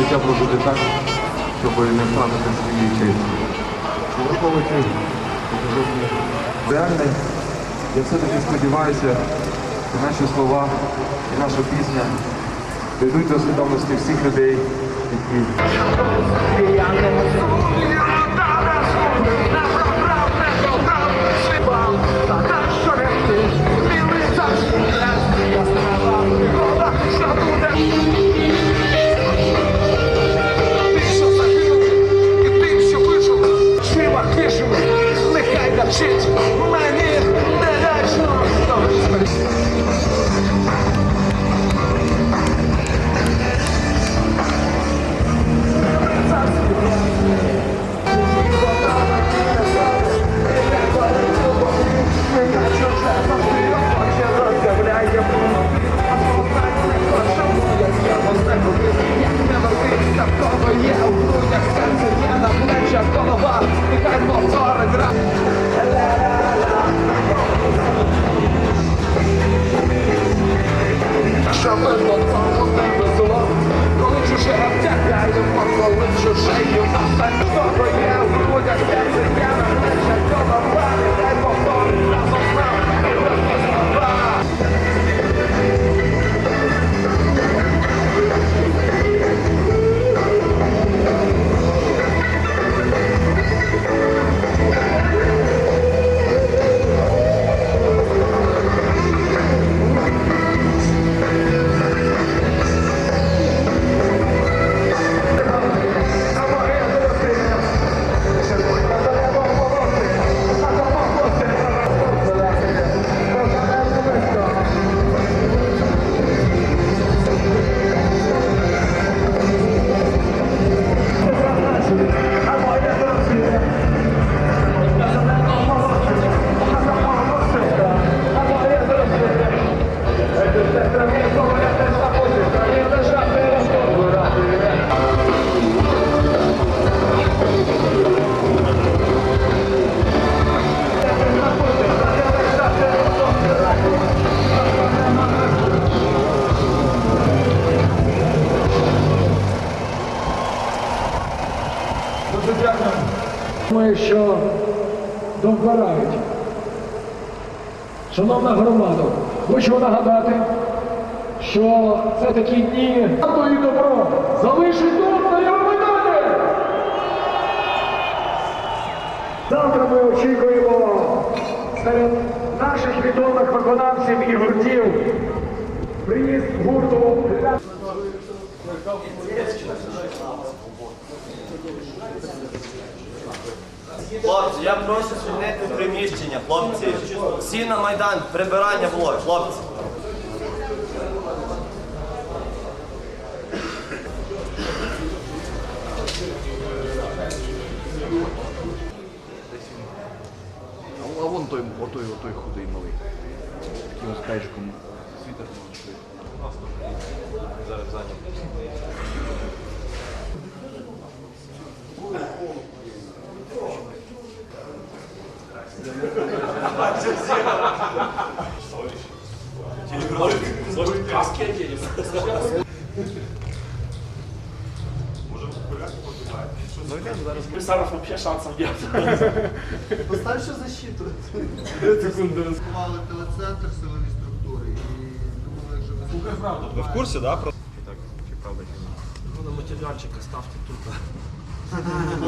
життя прожити так, щоб не втратити свої честі. Враховуючи реальне, я все-таки сподіваюся, що наші слова і наша пісня дійдуть до свідомості всіх людей, які Shit. Що Дуже дякую. Думаю, що довбирають. Шановна громада, хочу нагадати, що це такі дні і добро залишить тут на Євромайдані. Завтра ми очікуємо серед наших відомих виконавців і гуртів приїзд гурту. Хлопці, я прошу звільнити приміщення, хлопці. Всі на Майдан, прибирання було, хлопці. А вон той, отой, отой худий малий. Таким ось. Світер Зараз зайнятий. Сформували телецентр, силові структури і думали, якщо ви Ви в курсі, так? На ставте тут.